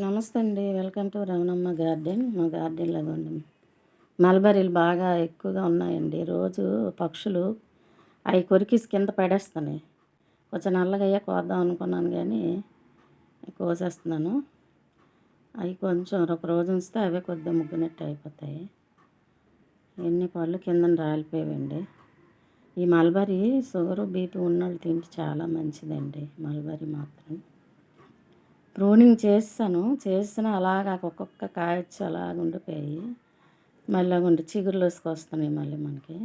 నమస్తే అండి welcome to Ramanamma garden. మా గార్డెన్లో ఉండి మల్బరీలు బాగా ఎక్కువగా ఉన్నాయండి. రోజు పక్షులు అవి కొరికిసి కింద పడేస్తున్నాయి. కొంచెం నల్లగయ్యా కోద్దాం అనుకున్నాను కానీ కోసేస్తున్నాను. అవి కొంచెం ఒక రోజు ఉంచితే అవే కొద్దిగా ముగ్గునట్టు అయిపోతాయి. ఎన్ని పళ్ళు కింద రాలిపోయాయండి ఈ మల్బరీ షుగరు బీపీ ఉన్నోళ్ళు తింటే చాలా మంచిదండి. మల్బరీ మాత్రం. ప్రూనింగ్ చేస్తాను. చేసిన అలాగ ఒక్కొక్క కాయొచ్చి అలాగ ఉండిపోయి మళ్ళీ ఉండి చిగురులు వేసుకొస్తున్నాయి మళ్ళీ మనకి.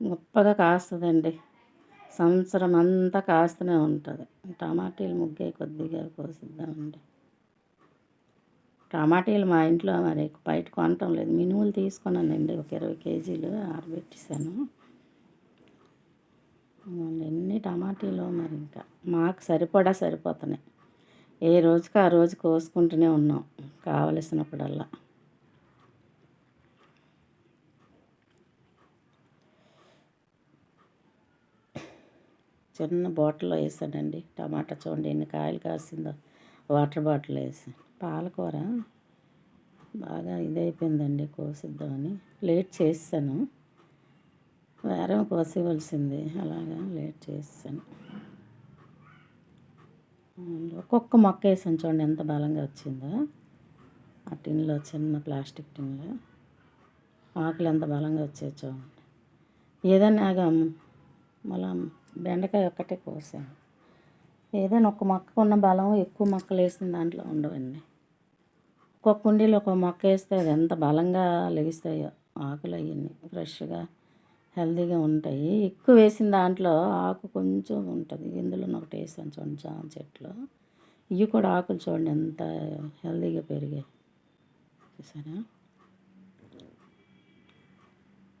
గొప్పగా కాస్తుందండి. సంవత్సరం అంతా కాస్తూనే ఉంటుంది. టమాటీలు ముగ్గే కొద్దిగా కోసిద్దామండి. టమాటీలు మా ఇంట్లో మరి బయట కొనటం లేదు. మినుములు తీసుకున్నానండి. ఒక ఇరవై కేజీలు ఆరబెట్టేశాను. ఎన్ని టమాటీలో మరి ఇంకా మాకు సరిపడా సరిపోతున్నాయి ఏ రోజుకి ఆ రోజు కోసుకుంటూనే ఉన్నాం కావలసినప్పుడల్లా. చిన్న బాటిల్లో వేసానండి టమాటా చూడండి ఎన్ని కాయలు కాసిందో. వాటర్ బాటిల్ వేసి. పాలకూర బాగా ఇదైపోయిందండి కోసిద్దామని. లేట్ చేసాను. వేరే కోసేవలసింది అలాగా లేట్ చేసాను ఒక్కొక్క మొక్క వేసాను చూడండి ఎంత బలంగా వచ్చిందో. ఆ టిన్లో చిన్న ప్లాస్టిక్ టిన్లో ఆకులు ఎంత బలంగా వచ్చాయి చూడండి. ఏదైనా మళ్ళా బెండకాయ ఒక్కటే కోసాను. ఏదైనా ఒక మొక్కకు ఉన్న బలం ఎక్కువ మొక్కలు వేసిన దాంట్లో ఉండవండి. ఒక్కొక్క కుండీలో ఒక మొక్క వేస్తే అది ఎంత బలంగా లెగిస్తాయో ఆకులు అవన్నీ ఫ్రెష్గా హెల్తీగా ఉంటాయి. ఎక్కువ వేసిన దాంట్లో ఆకు కొంచెం ఉంటుంది. ఇందులో ఒకటి వేసాను చూడండి జామ చెట్లు. ఇవి కూడా ఆకులు చూడండి ఎంత హెల్దీగా పెరిగాయి. చూసారా?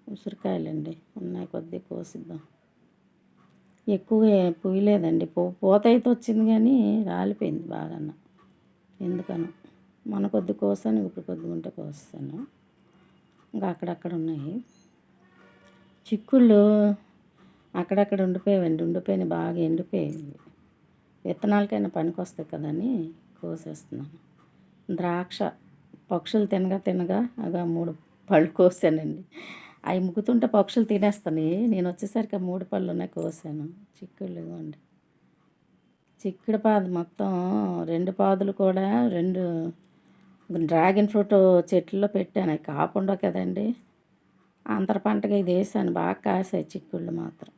ఉసిరికాయలండి. ఉన్నాయి కొద్దిగా కోసిద్దాం. ఎక్కువగా పుయ్యలేదండి. పూత అయితే వచ్చింది కానీ రాలిపోయింది బాగా ఎందుకనో. మన కొద్ది కోసాను ఇప్పుడు కొద్దిగా ఉంటే కోస్తాను. ఇంకా అక్కడక్కడ ఉన్నాయి. చిక్కుళ్ళు అక్కడక్కడ ఉండిపోయావండి. ఉండిపోయిన బాగా ఎండిపోయాయి విత్తనాలకైనా పనికొస్తాయి కదని కోసేస్తున్నాను. ద్రాక్ష పక్షులు తినగా తినగా అగా మూడు పళ్ళు కోసానండి. అవి ముగ్గుతుంటే పక్షులు తినేస్తాయి నేను వచ్చేసరికి ఆ మూడు పళ్ళు ఉన్నాయి కోసాను. చిక్కుళ్ళు ఇవ్వండి. చిక్కుడు పాదు మొత్తం రెండు పాదులు కూడా రెండు డ్రాగన్ ఫ్రూట్ చెట్లలో పెట్టాను. అవి కాకుండా కదండి. అంతర పంటగా ఇది వేసాను బాగా కాసాయి చిక్కుళ్ళు మాత్రం.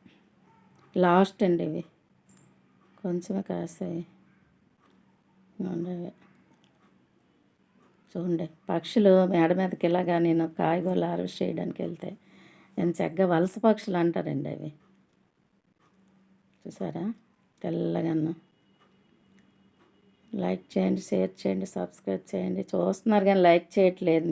లాస్ట్ అండి ఇవి. కొంచెమే కాసాయి. ఉండవి. చూడండి పక్షులు మేడ మీదకి ఇలాగా నేను కాయగూరలు హార్వెస్ట్ చేయడానికి వెళ్తే నేను చక్కగా వలస పక్షులు అంటారండి అవి. చూసారా? తెల్లగన్నా లైక్ చేయండి షేర్ చేయండి సబ్స్క్రైబ్ చేయండి. చూస్తున్నారు కానీ లైక్ చేయట్లేదు